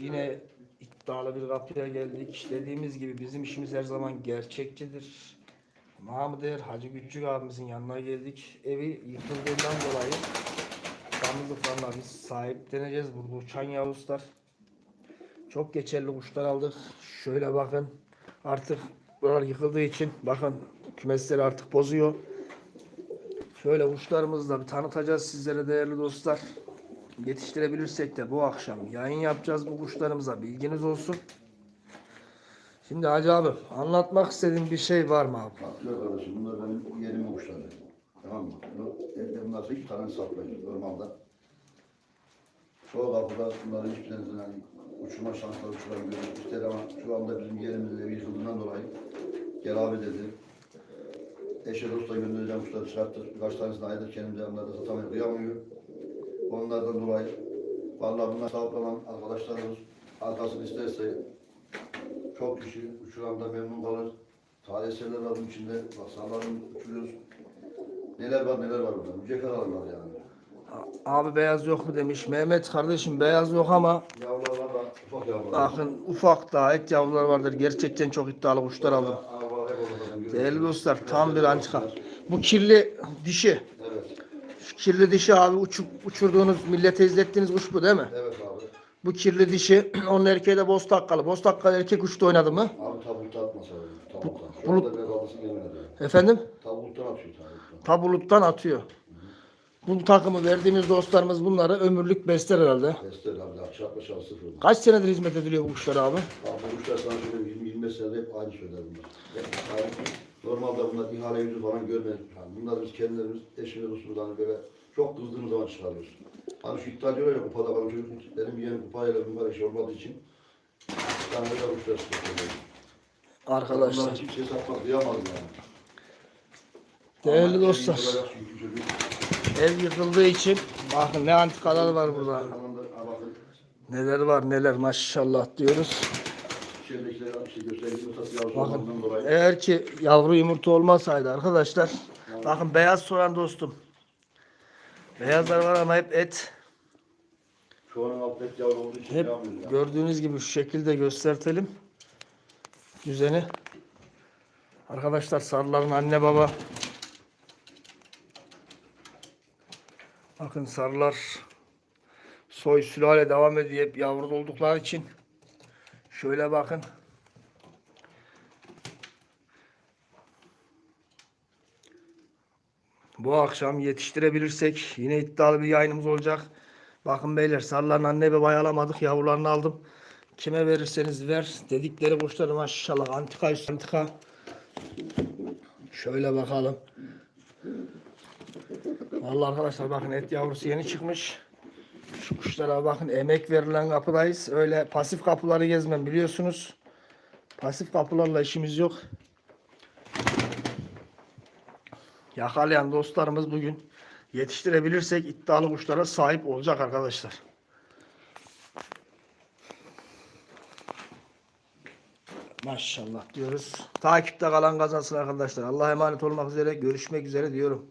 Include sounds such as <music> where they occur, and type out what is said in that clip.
Yine iddialı bir kapıya geldik. Dediğimiz gibi bizim işimiz her zaman gerçekçidir. Mahmuder Hacı Küçük abimizin yanına geldik. Evi yıkıldığından dolayı damızlıklarına biz sahipleneceğiz. Burada uçan yavuzlar. Çok geçerli kuşlar aldık. Şöyle bakın. Artık buralar yıkıldığı için bakın kümesleri artık bozuyor. Şöyle kuşlarımızı bir tanıtacağız sizlere değerli dostlar. Yetiştirebilirsek de bu akşam yayın yapacağız bu kuşlarımıza. Bilginiz olsun. Şimdi Hacı abi anlatmak istediğin bir şey var mı abi? Güzel kardeşim bunlar benim yerimin kuşları. Tamam mı? Evde bunlar iki tane saklayın normalde. Çoğu kapıda bunları hiçbir tanesinden hani uçurma şansları uçuramıyoruz. İşte ama şu anda bizim yerimizde yıkıldığından dolayı gel abi dedi. Eşe dosta göndereceğim kuşları çıkarttık. Birkaç tanesini ayırdık kendimize onları da satamayı kıyamıyor. Onlardan dolayı vallahi bunlar sahiplenen arkadaşlarımız arkasını isterse çok kişi uçuranda memnun kalır. Tarihseller var bunun içinde. Bak sahaların uçuruyoruz. Neler var neler var burada. Mücevher alırlar yani. Abi beyaz yok mu demiş. Mehmet kardeşim beyaz yok ama Yavrular var da ufak yavrular. bakın ufak daha et yavrular vardır. Gerçekten çok iddialı kuşlar aldım. Hep orada zaten Değerli dostlar tam bir antika. Bu kirli dişi. Şu kirli dişi abi uçup uçurduğunuz millete izlettiğiniz kuş bu değil mi? Evet abi. Bu kirli dişi <clears throat> onun erkeği de boz takkalı. Boz takkalı erkek uçta oynadı mı? Abi tabutta atmasa öyle. Tabuttan. Şu bulut- anda yemin ederim. Efendim? Tabuttan atıyor tabuttan. Tabuluttan atıyor. Bu takımı verdiğimiz dostlarımız bunları ömürlük besler herhalde. Besler abi. Çarpma şansı sıfır. Kaç senedir hizmet ediliyor bu kuşlar abi? Abi bu kuşlar sana söyleyeyim 20-25 senede hep aynı söyler bunlar. Hep aynı. Normalde bunlar ihale yüzü falan görmedik. Yani bunları biz kendilerimiz eşimiz hani böyle çok kızdığımız zaman çıkarıyoruz. Hani şu iddia diyorlar ya kupada bana çocuk benim yeğenim kupayla mübarek şey olmadığı için yani öyle kuşlar çıkartıyor. Arkadaşlar. Bunları kimseye satmak kıyamadım yani. Değerli Ama dostlar. Ev yıkıldığı için bakın ne antikalar var burada. Neler var neler maşallah diyoruz. İçeridekiler şey dolayı. eğer ki yavru yumurta olmasaydı arkadaşlar. Bakın beyaz soran dostum. Beyazlar var ama hep et. Çoğunun altı et yavru olduğu için Hep yani. gördüğünüz gibi şu şekilde göstertelim. Düzeni. Arkadaşlar sarıların anne baba. Bakın sarılar soy sülale devam ediyor hep yavru oldukları için. Şöyle bakın. Bu akşam yetiştirebilirsek yine iddialı bir yayınımız olacak. Bakın beyler sarıların anne baba alamadık. Yavrularını aldım. Kime verirseniz ver. Dedikleri kuşları maşallah antika antika. Şöyle bakalım. Vallahi arkadaşlar bakın et yavrusu yeni çıkmış. Şu kuşlara bakın emek verilen kapıdayız. Öyle pasif kapıları gezmem biliyorsunuz. Pasif kapılarla işimiz yok. Yakalayan dostlarımız bugün yetiştirebilirsek iddialı kuşlara sahip olacak arkadaşlar. Maşallah diyoruz. Takipte kalan kazansın arkadaşlar. Allah'a emanet olmak üzere. Görüşmek üzere diyorum.